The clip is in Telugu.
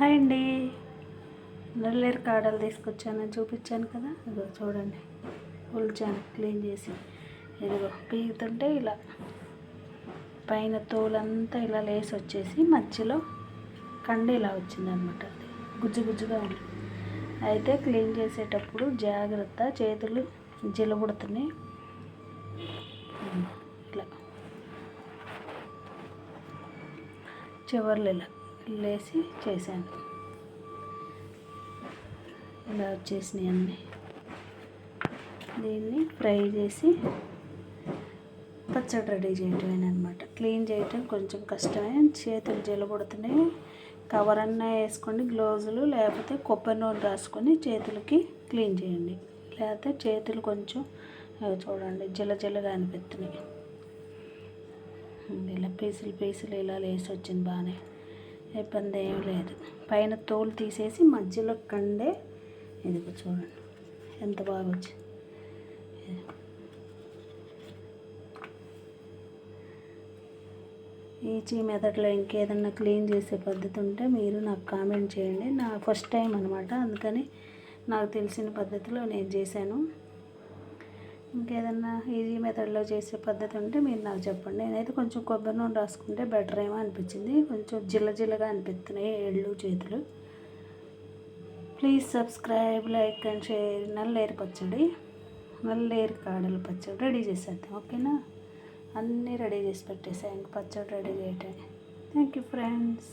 హాయ్ అండి. నల్లేరు కాడలు తీసుకొచ్చాను చూపించాను కదా. ఇదిగో చూడండి. ఉల్చాను క్లీన్ చేసి. ఇదిగో పీగుతుంటే ఇలా పైన తోలంతా ఇలా లేసి వచ్చేసి మధ్యలో కండి ఇలా వచ్చిందనమాట అది. గుజ్జు గుజ్జుగా ఉంది. అయితే క్లీన్ చేసేటప్పుడు జాగ్రత్త చేతులు జిలబుడుతున్నాయి. ఇలా. చివర్లు ఇలా లేసి చేశాను. ఇలా వచ్చేసినాయి అన్నీ. దీన్ని ఫ్రై చేసి పచ్చడి రెడీ చేయటమేనమాట క్లీన్ చేయటం కొంచెం కష్టమే. చేతులు జలబడుతున్నాయి. కవర్ అన్నా వేసుకోండి గ్లౌజులు లేకపోతే కొబ్బరి నూనె రాసుకొని చేతులకి క్లీన్ చేయండి. లేకపోతే చేతులు కొంచెం చూడండి జల జలగా అనిపిస్తున్నాయి. ఇలా పీసులు పీసులు ఇలా లేసి వచ్చింది బాగానే. ఇబ్బంది ఏం లేదు. పైన తోలు తీసేసి మధ్యలో కండే ఇదిగో చూడండి. ఎంత బాగా వచ్చింది ఈచి మెథడ్లో ఇంకేదన్నా క్లీన్ చేసే పద్ధతి ఉంటే మీరు నాకు కామెంట్ చేయండి. నా ఫస్ట్ టైం అనమాట అందుకని నాకు తెలిసిన పద్ధతిలో నేను చేశాను. ఇంకేదన్నా ఈజీ మెథడ్లో చేసే పద్ధతి ఉంటే మీరు నాకు చెప్పండి. నేనైతే కొంచెం కొబ్బరి నూనె రాసుకుంటే బెటర్ ఏమో అనిపించింది. కొంచెం జిల్ల జిల్లగా అనిపిస్తున్నాయి ఏళ్ళు చేతులు. Please subscribe like and share నల్లేరు పచ్చడి నల్లేరు కాడల పచ్చడి రెడీ చేసేద్దాం ఓకేనా? అన్నీ రెడీ చేసి పెట్టేసాయి ఇంక పచ్చడి రెడీ చేయటం థ్యాంక్ యూ ఫ్రెండ్స్